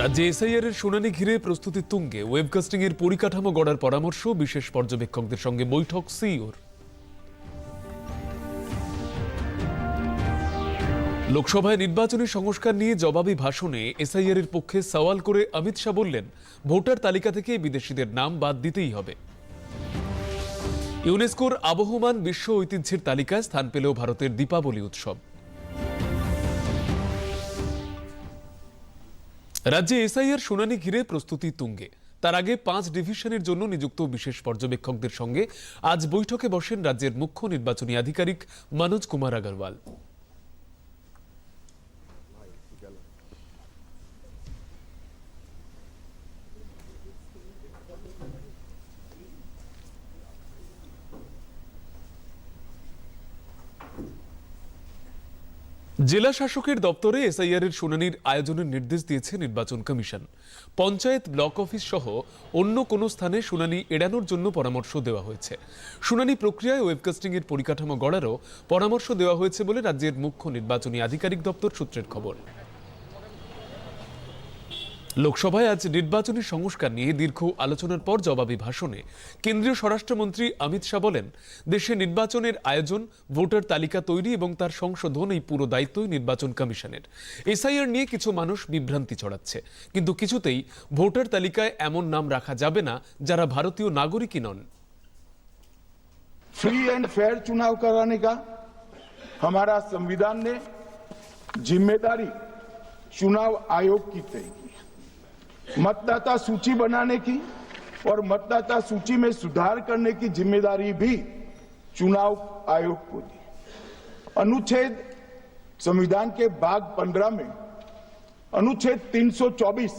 রাজ্যে এসআইআর এর শুনানি ঘিরে প্রস্তুতি তুঙ্গে। ওয়েবকাস্টিং এর পরিকাঠামো গড়ার পরামর্শ বিশেষ পর্যবেক্ষকদের সঙ্গে বৈঠক সিওর লোকসভায় নির্বাচনী সংস্কার নিয়ে জবাবি ভাষণে এসআইআর এর পক্ষে সওয়াল করে অমিত শাহ বললেন, ভোটার তালিকা থেকে বিদেশিদের নাম বাদ দিতেই হবে। ইউনেস্কোর আবহমান বিশ্ব ঐতিহ্যের তালিকায় স্থান পেলেও ভারতের দীপাবলি উৎসব। রাজ্যে এসআইআর শুনানি ঘিরে প্রস্তুতি তুঙ্গে। তার আগে পাঁচ ডিভিশনের জন্য নিযুক্ত বিশেষ পর্যবেক্ষকদের সঙ্গে আজ বৈঠকে বসেন রাজ্যের মুখ্য নির্বাচনী আধিকারিক মনোজ কুমার আগরওয়াল। জেলা শাসকের দপ্তরে এসআইআর এর শুনানির আয়োজনের নির্দেশ দিয়েছে নির্বাচন কমিশন। পঞ্চায়েত ব্লক অফিস সহ অন্য কোনো স্থানে শুনানি এড়ানোর জন্য পরামর্শ দেওয়া হয়েছে। শুনানি প্রক্রিয়ায় ওয়েবকাস্টিং এর পরিকাঠামো গড়ারও পরামর্শ দেওয়া হয়েছে বলে রাজ্যের মুখ্য নির্বাচনী আধিকারিক দপ্তর সূত্রের খবর। লোকসভায় আজ নির্বাচনী সংস্কার নিয়ে দীর্ঘ আলোচনার পর জবাবি ভাষণে কেন্দ্রীয় স্বরাষ্ট্রমন্ত্রী অমিত শাহ বলেন দেশে নির্বাচনের আয়োজন ভোটার তালিকা তৈরি এবং তার সংশোধন এই পুরো দায়িত্বই নির্বাচন কমিশনের এসআইআর নিয়ে কিছু মানুষ বিভ্রান্তি ছড়াচ্ছে কিন্তু কিছুতেই ভোটার তালিকায় এমন নাম রাখা যাবে না যারা ভারতীয় নাগরিকই নন फ्री एंड फेयर चुनाव कराने का हमारा संविधान ने जिम्मेदारी चुनाव आयोग की तय की मतदाता सूची बनाने की और मतदाता सूची में सुधार करने की ज़िम्मेदारी भी चुनाव आयोग को दी। अनुच्छेद संविधान के भाग 15 में अनुच्छेद 324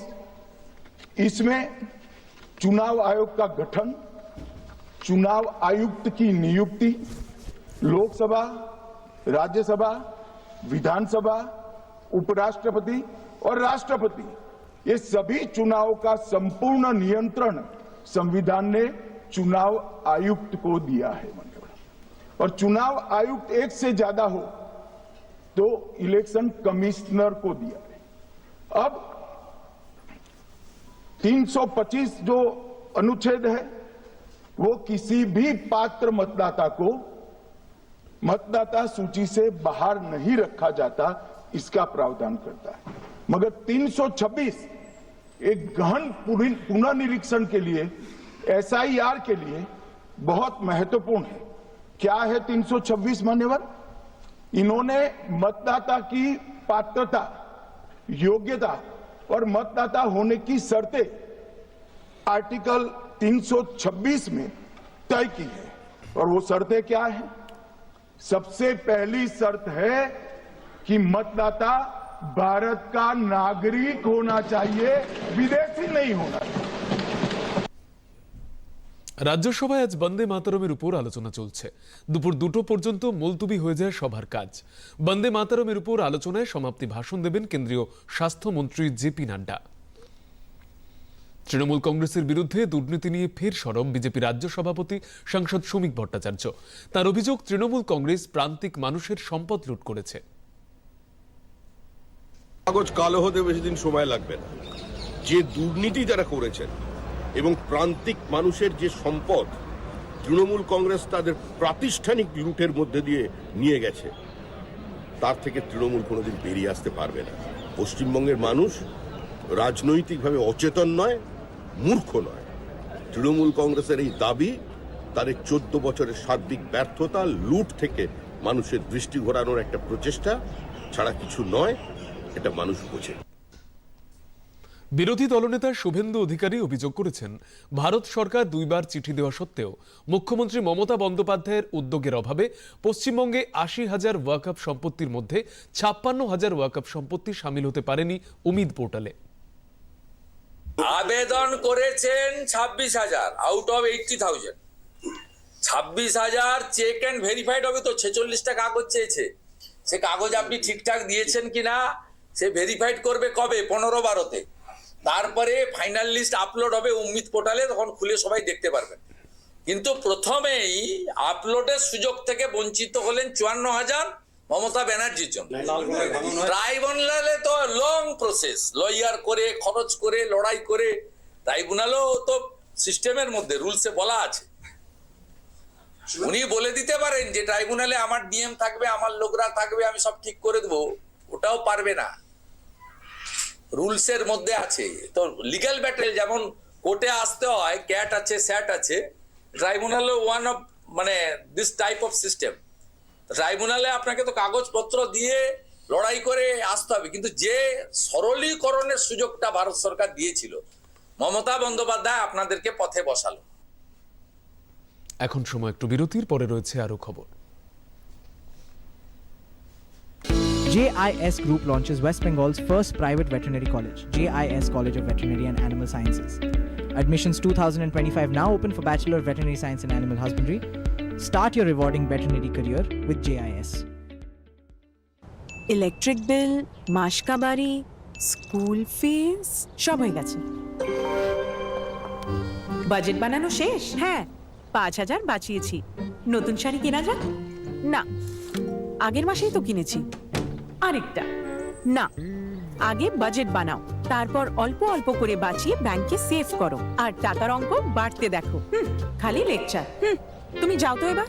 इसमें चुनाव आयोग का गठन, चुनाव आयुक्त की नियुक्ति, लोकसभा, राज्यसभा, विधानसभा, उपराष्ट्रपति और राष्ट्रपति ये सभी चुनाव का संपूर्ण नियंत्रण संविधान ने चुनाव आयुक्त को दिया है और चुनाव आयुक्त एक से ज़्यादा हो तो इलेक्शन कमिश्नर को दिया है। अब 325 जो अनुच्छेद है, वो किसी भी पात्र मतदाता को मतदाता सूची से बाहर नहीं रखा जाता, इसका प्रावधान करता है। मगर 326 एक गहन पुनर्निरीक्षण के लिए एसआईआर के लिए बहुत महत्वपूर्ण है। क्या है 326 मान्यवर? इन्होंने मतदाता की पात्रता, योग्यता और मतदाता होने की शर्तें आर्टिकल 326 में तय की है। और वो शर्तें क्या है? सबसे पहली शर्त है कि मतदाता भारत का नागरिक होना चाहिए विदेशी नहीं होना चाहिए রাজ্যসভায় আজ বন্দে মাতারমের উপর আলোচনা চলছে দুপুর দুটো পর্যন্ত মুলতুবি হয়ে যায় সভার কাজ বন্দে মাতারমের উপর আলোচনায় সমাপ্তি ভাষণ দেবেন কেন্দ্রীয় স্বাস্থ্যমন্ত্রী জেপি নাড্ডা তৃণমূল কংগ্রেসের বিরুদ্ধে দুর্নীতি নিয়ে ফের সরব বিজেপি রাজ্য সভাপতি সাংসদ শ্রমিক ভট্টাচার্য তার অভিযোগ তৃণমূল কংগ্রেস প্রান্তিক মানুষের সম্পদ লুট করেছে কাগজ কালো হতে বেশি দিন সময় লাগবে না। যে দুর্নীতি যারা করেছেন এবং প্রান্তিক মানুষের যে সম্পদ, তৃণমূল কংগ্রেস তাদের প্রাতিষ্ঠানিক লুটের মধ্যে দিয়ে নিয়ে গেছে, তার থেকে তৃণমূল কোনোদিন বেরিয়ে আসতে পারবে না। পশ্চিমবঙ্গের মানুষ রাজনৈতিকভাবে অচেতন নয়, মূর্খ নয়। তৃণমূল কংগ্রেসের এই দাবি, তাদের চোদ্দ বছরের সার্বিক ব্যর্থতা, লুট থেকে মানুষের দৃষ্টি ঘোরানোর একটা প্রচেষ্টা, ছাড়া কিছু নয়। এটা মানুষ বোঝে। বিরোধী দলনেতা শুভেন্দু অধিকারী অভিযোগ করেছেন ভারত সরকার দুইবার চিঠি দেওয়া সত্ত্বেও মুখ্যমন্ত্রী মমতা বন্দ্যোপাধ্যায়ের উদ্যোগের অভাবে পশ্চিমবঙ্গে আশি হাজার ওয়াকআপ সম্পত্তির মধ্যে ছাপ্পান্ন হাজার ওয়াকআপ সম্পত্তি সামিল হতে পারেনি উমিদ পোর্টালে। আবেদন করেছেন ছাব্বিশ হাজার আউট অফ এইটটি থাউজেন্ড ছাব্বিশ হাজার চেক অ্যান্ড ভেরিফাইড হবে তো ছেচল্লিশটা কাগজ চেয়েছে। সে কাগজ আপনি ঠিকঠাক দিয়েছেন কিনা? সে ভেরিফাইড করবে কবে? পনেরো বারোতে। তারপরে ফাইনাল লিস্ট আপলোড হবে উম্মিদ পোর্টালে তখন খুলে সবাই দেখতে পারবেন কিন্তু প্রথমেই আপলোডের সুযোগ থেকে বঞ্চিত হলেন চুয়ান্ন হাজার মমতা ব্যানার্জির জন্য। ট্রাইব্যুনালে তো লং প্রসেস লয়ার করে, খরচ করে, লড়াই করে। ট্রাইব্যুনালও তো সিস্টেমের মধ্যে রুলসে বলা আছে। উনি বলে দিতে পারেন যে ট্রাইব্যুনালে আমার ডিএম থাকবে, আমার লোকরা থাকবে, আমি সব ঠিক করে দেবো। ওটাও পারবে না। রুলসের মধ্যে আছে। তো লিগ্যাল ব্যাটেল যেমন কোর্টে আসতে হয় ক্যাট আছে স্যাট আছে ট্রাইব্যুনালে ওয়ান অফ মানে দিস টাইপ অফ সিস্টেম ট্রাইব্যুনালে আপনাকে তো কাগজপত্র দিয়ে লড়াই করে আসতে হবে। কিন্তু যে সরলীকরণের সুযোগটা ভারত সরকার দিয়েছিল, মমতা বন্দ্যোপাধ্যায় আপনাদেরকে পথে বসালো। এখন সময় একটু বিরতির, পরে রয়েছে আরও খবর। JIS Group launches West Bengal's first private veterinary college, JIS College of Veterinary and Animal Sciences. Admissions 2025 now open for Bachelor of Veterinary Science and Animal Husbandry. Start your rewarding veterinary career with JIS. Electric bill মাসকা বাড়ি school fees সব হয়ে গেছে budget বানানো শেষ হ্যাঁ পাঁচ হাজার বাঁচিয়েছি নতুন শাড়ি কেনা যাক না আগের মাসেই তো কিনেছি আরেকটা। না আগে বাজেট বানাও তারপর অল্প অল্প করে বাঁচিয়ে ব্যাংকে সেভ করো আর টাকার অঙ্ক বাড়তে দেখো। হুম, খালি লেকচার হুম তুমি যাও তো এবার।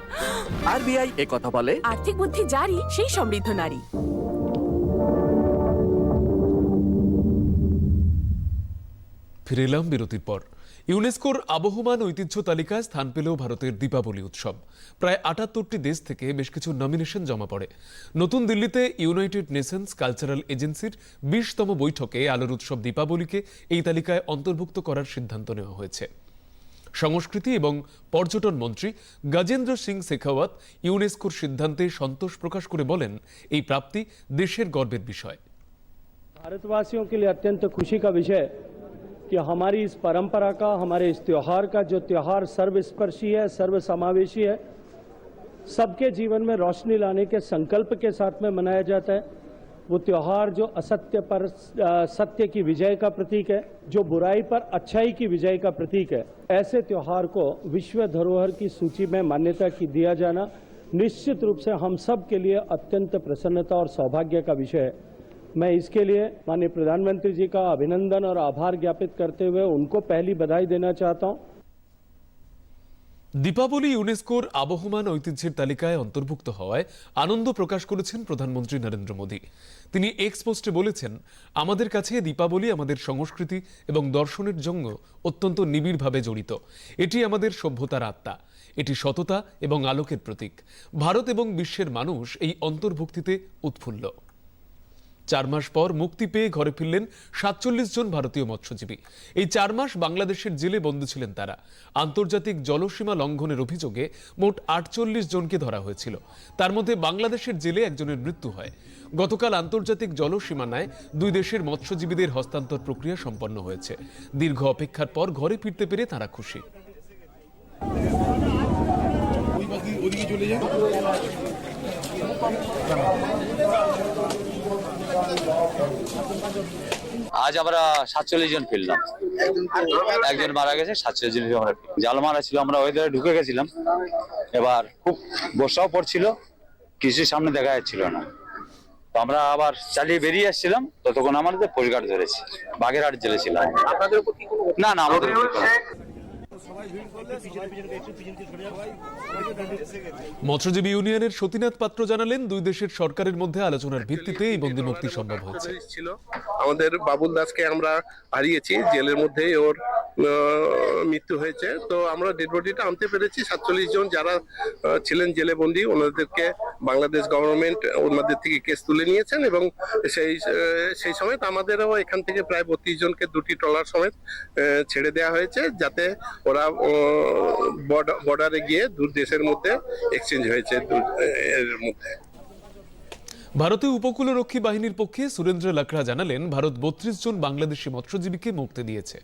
আরবিআই এ কথা বলে। আর্থিক বুদ্ধি জারি সেই সমৃদ্ধ নারী। ফিরে এলাম বিরতির পর। ইউনেস্কোর আবহমান ঐতিহ্য তালিকায় স্থান পেল ভারতের দীপাবলি উৎসব। প্রায় আটাত্তরটি দেশ থেকে বেশ কিছু নমিনেশন জমা পড়ে। নতুন দিল্লিতে ইউনাইটেড নেশনস কালচারাল এজেন্সির বিশতম বৈঠকে আলোর উৎসব দীপাবলিকে এই তালিকায় অন্তর্ভুক্ত করার সিদ্ধান্ত নেওয়া হয়েছে। সংস্কৃতি এবং পর্যটন মন্ত্রী গজেন্দ্র সিং শেখাওয়াত ইউনেস্কোর সিদ্ধান্তে সন্তোষ প্রকাশ করে বলেন, এই প্রাপ্তি দেশের গর্বের বিষয়। ভারতবাসী অত্যন্ত খুশি কা বিষয়। कि हमारी इस परंपरा का, हमारे इस त्यौहार का जो त्यौहार सर्वस्पर्शी है सर्व समावेशी है, सबके जीवन में रोशनी लाने के संकल्प के साथ में मनाया जाता है। वो त्यौहार जो असत्य पर सत्य की विजय का प्रतीक है, जो बुराई पर अच्छाई की विजय का प्रतीक है। ऐसे त्यौहार को विश्व धरोहर की सूची में मान्यता की दिया जाना निश्चित रूप से हम सब के लिए अत्यंत प्रसन्नता और सौभाग्य का विषय है। मैं इसके लिए माननीय प्रधानमंत्री जी का अभिनंदन और आभार ज्ञापित करते हुए उनको पहली बधाई देना चाहता हूं দীপাবলি ইউনেস্কোর আবহমান ঐতিহ্যের তালিকায় অন্তর্ভুক্ত হওয়ায় আনন্দ প্রকাশ করেছেন প্রধানমন্ত্রী নরেন্দ্র মোদী তিনি এক্স পোস্টে বলেছেন আমাদের কাছে দীপাবলি আমাদের সংস্কৃতি এবং দর্শনের জন্য অত্যন্ত নিবিড়ভাবে জড়িত এটি আমাদের সভ্যতার আত্মা এটি সততা এবং আলোকের প্রতীক ভারত এবং বিশ্বের মানুষ এই অন্তর্ভুক্তিতে উৎফুল্ল চার মাস পর মুক্তি পেয়ে ঘরে ফিরলেন সাতচল্লিশ জন ভারতীয় মৎস্যজীবী। এই চার মাস বাংলাদেশের জেলে বন্দী ছিলেন তারা। আন্তর্জাতিক জলসীমা লঙ্ঘনের অভিযোগে মোট আটচল্লিশ জনকে ধরা হয়েছিল। তার মধ্যে বাংলাদেশের জেলে একজনের মৃত্যু হয়। গতকাল আন্তর্জাতিক জলসীমানায় দুই দেশের মৎস্যজীবীদের হস্তান্তর প্রক্রিয়া সম্পন্ন হয়েছে। দীর্ঘ অপেক্ষার পর ঘরে ফিরতে পেরে তারা খুশি। আজ আমরা সাতচল্লিশ জন ফিরলাম। একজন মারা গেছে সাতচল্লিশ জন আমরা। জাল মারা ছিল আমরা ওয়েদারে ঢুকে গেছিলাম। এবার খুব বর্ষাও পড়ছিল কিছু সামনে দেখা যাচ্ছিল না। তো আমরা আবার চালিয়ে বেরিয়ে আসছিলাম ততক্ষণ আমাদের পরিগার ধরেছে বাগেরহাট জেলে ছিলাম না না আমাদের মৎস্যজীবী ইউনিয়নের সতীনাথ পাত্র জানালেন, দুই দেশের সরকারের মধ্যে আলোচনার ভিত্তিতে এই বন্দি মুক্তি সম্ভব হয়েছে। আমাদের বাবুল দাসকে আমরা হারিয়েছি, জেলের মধ্যেই ওর মৃত্যু হয়েছে। তো আমরা ডেড বডিটা আনতে পেরেছি। সাতচল্লিশ জন যারা ছিলেন জেলে বন্দী ওনাদেরকে বাংলাদেশ গভর্নমেন্ট ওনাদের থেকে কেস তুলে নিয়েছেন এবং সেই সেই সময় আমাদেরও এখান থেকে প্রায় বত্রিশ জনকে দুটি ট্রলার সমেত ছেড়ে দেওয়া হয়েছে যাতে ওরা বর্ডারে গিয়ে দূর দেশের মধ্যে এক্সচেঞ্জ হয়েছে এর মধ্যে। ভারতীয় উপকূলরক্ষী বাহিনীর পক্ষে সুরেন্দ্র লাকড়া জানালেন, ভারত বত্রিশ জন বাংলাদেশি মৎস্যজীবীকে মুক্তি দিয়েছে।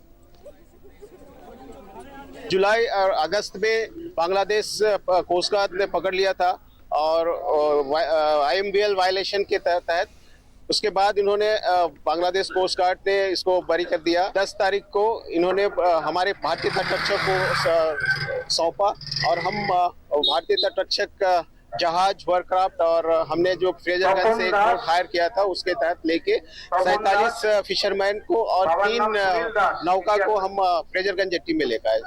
जुलाई और अगस्त में बांग्लादेश कोस्ट गार्ड ने पकड़ लिया था और आईएमबीएल वायलेशन के तह- तहत। उसके बाद इन्होंने बांग्लादेश कोस्ट गार्ड ने इसको बरी कर दिया। 10 तारीख को इन्होंने हमारे भारतीय तटरक्षक को सौंपा और हम भारतीय तटरक्षक जहाज़ वर्कक्राफ्ट और हमने जो फ्रेजरगंज से एक हायर किया था उसके तहत लेके सैतालीस फिशरमैन को और तीन नौका को हम फ्रेजरगंज जेट्टी में लेकर आए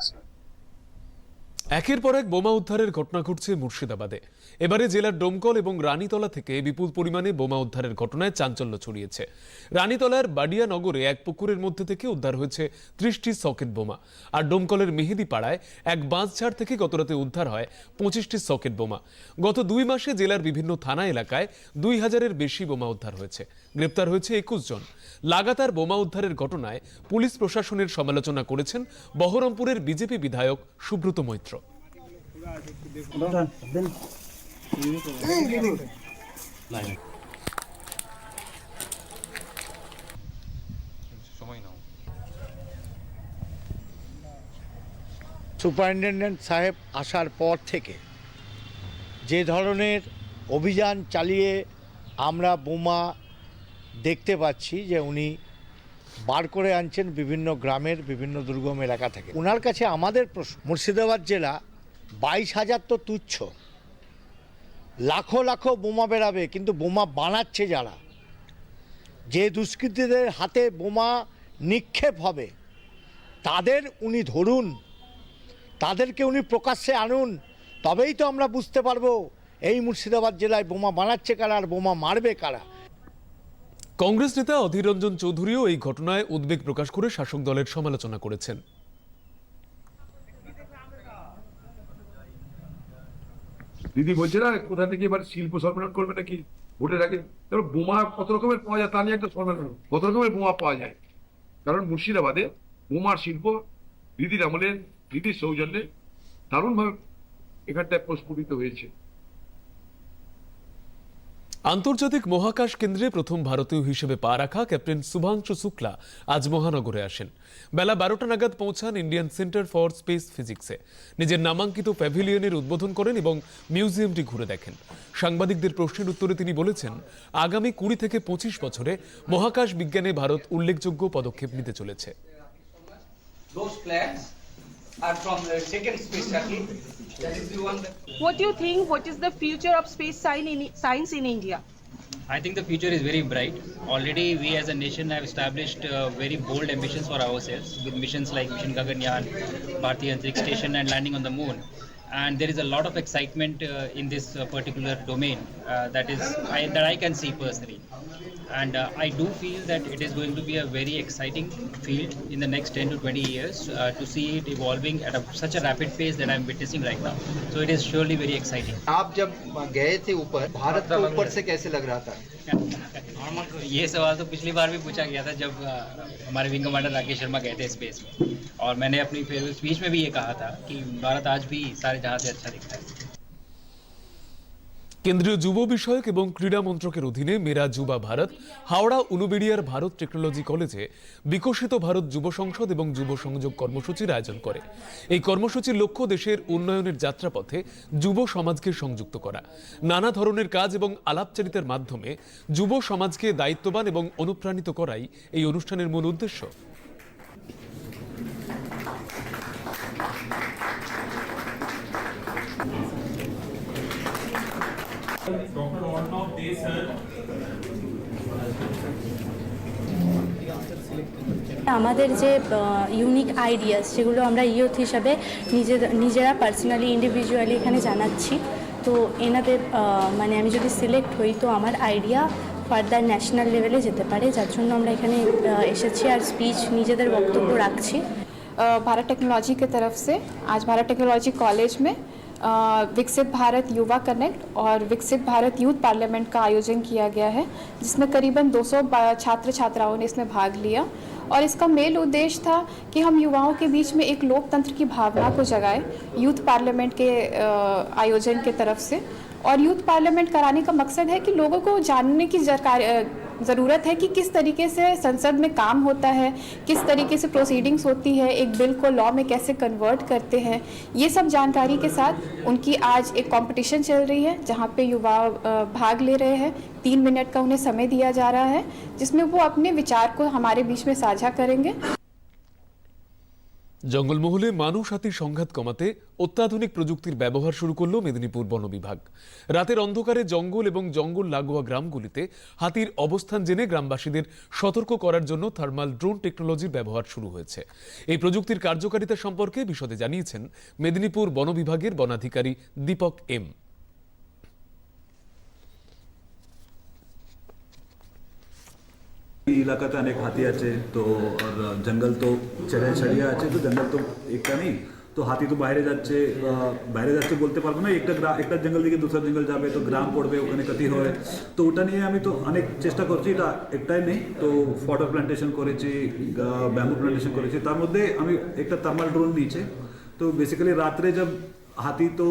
একের পর এক বোমা উদ্ধারের ঘটনা ঘটছে মুর্শিদাবাদে। এবারে জেলার ডোমকল এবং রানীতলা থেকে বিপুল পরিমাণে বোমা উদ্ধারের ঘটনায় চাঞ্চল্য ছড়িয়েছে। রানীতলার বাডিয়া নগরে এক পুকুরের মধ্যে থেকে উদ্ধার হয়েছে ত্রিশটি সকেট বোমা। আর ডোমকলের মেহেদি পাড়ায় এক বাঁশঝাড় থেকে গতরাতে উদ্ধার হয় পঁচিশটি সকেট বোমা। গত দুই মাসে জেলার বিভিন্ন থানা এলাকায় দুই হাজারের বেশি বোমা উদ্ধার হয়েছে। গ্রেপ্তার হয়েছে একুশ জন। লাগাতার বোমা উদ্ধারের ঘটনায় পুলিশ প্রশাসনের সমালোচনা করেছেন বহরমপুরের বিজেপি বিধায়ক সুব্রত মৈত্র। সুপারিনটেন্ডেন্ট সাহেব আসার পর থেকে যে ধরনের অভিযান চালিয়ে আমরা বোমা দেখতে পাচ্ছি যে উনি বার করে আনছেন বিভিন্ন গ্রামের বিভিন্ন দুর্গম এলাকা থেকে। ওনার কাছে আমাদের প্রশ্ন, মুর্শিদাবাদ জেলা বাইশ হাজার তো তুচ্ছ। লাখো লাখো বোমা বেরাবে, কিন্তু বোমা বানাচ্ছে যারা? যে দুষ্কৃতীদের হাতে বোমা নিক্ষেপ হবে, তাদের উনি ধরুন, তাদেরকে উনি প্রকাশ্যে আনুন, তবেই তো আমরা বুঝতে পারব এই মুর্শিদাবাদ জেলায় বোমা বানাচ্ছে কারা আর বোমা মারবে কারা। কংগ্রেস নেতা অধীর রঞ্জন চৌধুরীও এই ঘটনায় উদ্বেগ প্রকাশ করে শাসক দলের সমালোচনা করেছেন। দিদি বলছে, না, কোথা থেকে এবার শিল্প সম্মেলন করবে নাকি? ভোটের আগে তারপর বোমা কত রকমের পাওয়া যায় তা নিয়ে একটা সম্মেলন। কত রকমের বোমা পাওয়া যায়? কারণ মুর্শিদাবাদে বোমার শিল্প দিদির আমলে দিদির সৌজন্যে দারুণভাবে এখানটায় প্রস্ফুটিত হয়েছে। আন্তর্জাতিক মহাকাশ কেন্দ্রে প্রথম ভারতীয় হিসেবে পা রাখা ক্যাপ্টেন শুভাংশু শুক্লা আজ মহানগরে আসেন। বেলা বারোটা নাগাদ পৌঁছান ইন্ডিয়ান সেন্টার ফর স্পেস ফিজিক্সে। নিজের নামাঙ্কিত প্যাভিলিয়নের উদ্বোধন করেন এবং মিউজিয়ামটি ঘুরে দেখেন। সাংবাদিকদের প্রশ্নের উত্তরে তিনি বলেছেন, আগামী কুড়ি থেকে পঁচিশ বছরে মহাকাশ বিজ্ঞানে ভারত উল্লেখযোগ্য পদক্ষেপ নিতে চলেছে. What do you think? What is the future of space science in India? I think the future is very bright. Already, we as a nation have established uh, very bold ambitions for ourselves with missions like Mission Gaganyaan, Bharatiya Antariksh Station, and landing on the moon And there is a lot of excitement uh, in this uh, particular domain uh, that is I, that I can see personally. And uh, I do feel that it is going to be a very exciting field in the next 10 to 20 years uh, to see it evolving at a, such a rapid pace that I'm witnessing right now. So it is surely very exciting. आप जब गए थे ऊपर भारत को ऊपर से कैसे लग रहा था ये सवाल तो पिछली बार भी पूछा गया था जब अ, हमारे विंग कमांडर राकेश शर्मा गए थे स्पेस में और मैंने अपनी फेयरवेल स्पीच में भी ये कहा था कि भारत आज भी सारे जहां से अच्छा दिखता है কেন্দ্রীয় যুব বিষয়ক এবং ক্রীড়া মন্ত্রকের অধীনে মেরা যুবা ভারত হাওড়া উলুবেড়িয়ার ভারত টেকনোলজি কলেজে বিকশিত ভারত যুব সংসদ এবং যুব সংযোগ কর্মসূচির আয়োজন করে এই কর্মসূচির লক্ষ্য দেশের উন্নয়নের যাত্রাপথে যুব সমাজকে সংযুক্ত করা নানা ধরনের কাজ এবং আলাপচারিতার মাধ্যমে যুব সমাজকে দায়িত্ববান এবং অনুপ্রাণিত করাই এই অনুষ্ঠানের মূল উদ্দেশ্য আমাদের যে ইউনিক আইডিয়াস যেগুলো আমরা ইয়ুথ হিসাবে নিজেদের নিজেরা পার্সোনালি ইন্ডিভিজুয়ালি এখানে জানাচ্ছি তো এনাদের আহ, মানে আমি যদি সিলেক্ট হই তো আমার আইডিয়া ফার্দার ন্যাশনাল লেভেলে যেতে পারে যার জন্য আমরা এখানে আহ, এসেছি আর স্পিচ নিজেদের বক্তব্য রাখছি भारत टेक्नोलॉजी की तरफ से आज भारत टेक्नोलॉजी कॉलेज में अ, विकसित भारत युवा कनेक्ट और विकसित भारत यूथ पार्लियामेंट का आयोजन किया गया है, जिसमें करीबन 200 बा- छात्र छात्राओं ने इसमें भाग लिया। और इसका मेल उद्देश्य था कि हम युवाओं के बीच में एक लोकतंत्र की भावना को जगाएँ, यूथ पार्लियामेंट के आयोजन के तरफ़ से। और यूथ पार्लियामेंट कराने का मकसद है कि लोगों को जानने की ज़रूरत है कि किस तरीके से संसद में काम होता है, किस तरीके से प्रोसीडिंग्स होती है, एक बिल को लॉ में कैसे कन्वर्ट करते हैं, ये सब जानकारी के साथ उनकी आज एक कंपटीशन चल रही है, जहाँ पे युवा भाग ले रहे हैं। तीन मिनट का उन्हें समय दिया जा रहा है, जिसमें वो अपने विचार को हमारे बीच में साझा करेंगे। জঙ্গলমহলে মানুষ হাতির সংঘাত কমাতে অত্যাধুনিক প্রযুক্তির ব্যবহার শুরু করল মেদিনীপুর বন বিভাগ। রাতের অন্ধকারে জঙ্গল এবং জঙ্গল লাগোয়া গ্রামগুলিতে হাতির অবস্থান জেনে গ্রামবাসীদের সতর্ক করার জন্য থার্মাল ড্রোন টেকনোলজির ব্যবহার শুরু হয়েছে। এই প্রযুক্তির কার্যকারিতা সম্পর্কে বিশদে জানিয়েছেন মেদিনীপুর বন বিভাগের বনাধিকারী দীপক এম। এই এলাকাতে অনেক হাতি আছে তো আর জঙ্গল তো ছেড়ে ছাড়িয়ে আছে তো জঙ্গল তো একটা নেই তো হাতি তো বাইরে যাচ্ছে আহ, বাইরে যাচ্ছে বলতে পারব না একটা গ্রা- একটা জঙ্গল থেকে দুসরা জঙ্গল যাবে তো গ্রাম পড়বে ওখানে ক্ষতি হয় তো ওটা নিয়ে আমি তো অনেক চেষ্টা করছি এটা একটাই নেই তো ফটো প্ল্যান্টেশন করেছি ব্যাম্বু প্ল্যান্টেশন করেছি তার মধ্যে আমি একটা থার্মাল ড্রোন নিয়েছে তো বেসিক্যালি রাত্রে যব হাতি তো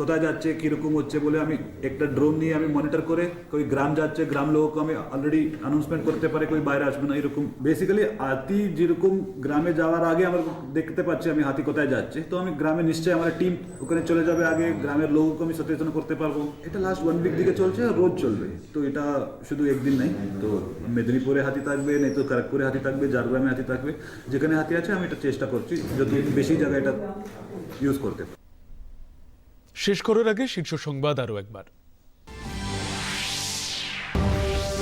কোথায় যাচ্ছে, কীরকম হচ্ছে বলে আমি একটা ড্রোন নিয়ে আমি মনিটর করে কই গ্রাম যাচ্ছে, গ্রাম লোককে আমি অলরেডি অ্যানাউন্সমেন্ট করতে পারে, কই বাইরে আসবে না, এরকম। বেসিক্যালি হাতি যেরকম গ্রামে যাওয়ার আগে আমার দেখতে পাচ্ছি আমি হাতি কোথায় যাচ্ছে। তো আমি গ্রামে নিশ্চয়ই আমার টিম ওখানে চলে যাবে আগে, গ্রামের লোককে আমি সচেতন করতে পারব। এটা লাস্ট ওয়ান উইক দিকে চলছে, রোজ চলবে। তো এটা শুধু একদিন নাই, তো মেদিনীপুরে হাতি থাকবে, নাই তো খড়গপুরে হাতি থাকবে, ঝাড়গ্রামে হাতি থাকবে। যেখানে হাতি আছে, আমি এটা চেষ্টা করছি যত বেশি জায়গায় এটা ইউজ করতে। শেষ করার আগে শীর্ষ সংবাদ আরও একবার।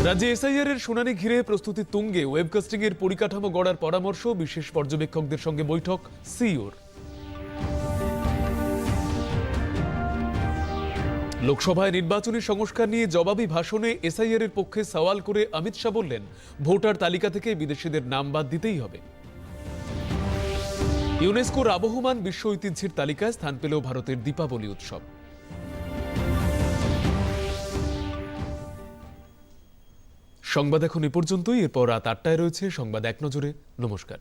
রাজ্যে এসআইআর এর শুনানি ঘিরে প্রস্তুতি তুঙ্গে। ওয়েবকাস্টিং এর পরিকাঠামো গড়ার পরামর্শ, বিশেষ পর্যবেক্ষকদের সঙ্গে বৈঠক সিওর লোকসভায় নির্বাচনী সংস্কার নিয়ে জবাবি ভাষণে এসআইআর এর পক্ষে সওয়াল করে অমিত শাহ বললেন, ভোটার তালিকা থেকে বিদেশিদের নাম বাদ দিতেই হবে। ইউনেস্কোর আবহমান বিশ্ব ঐতিহ্যের তালিকায় স্থান পেল ভারতের দীপাবলি উৎসব। সংবাদ এখন এ পর্যন্তই। এরপর রাত আটটায় রয়েছে সংবাদ এক নজরে। নমস্কার।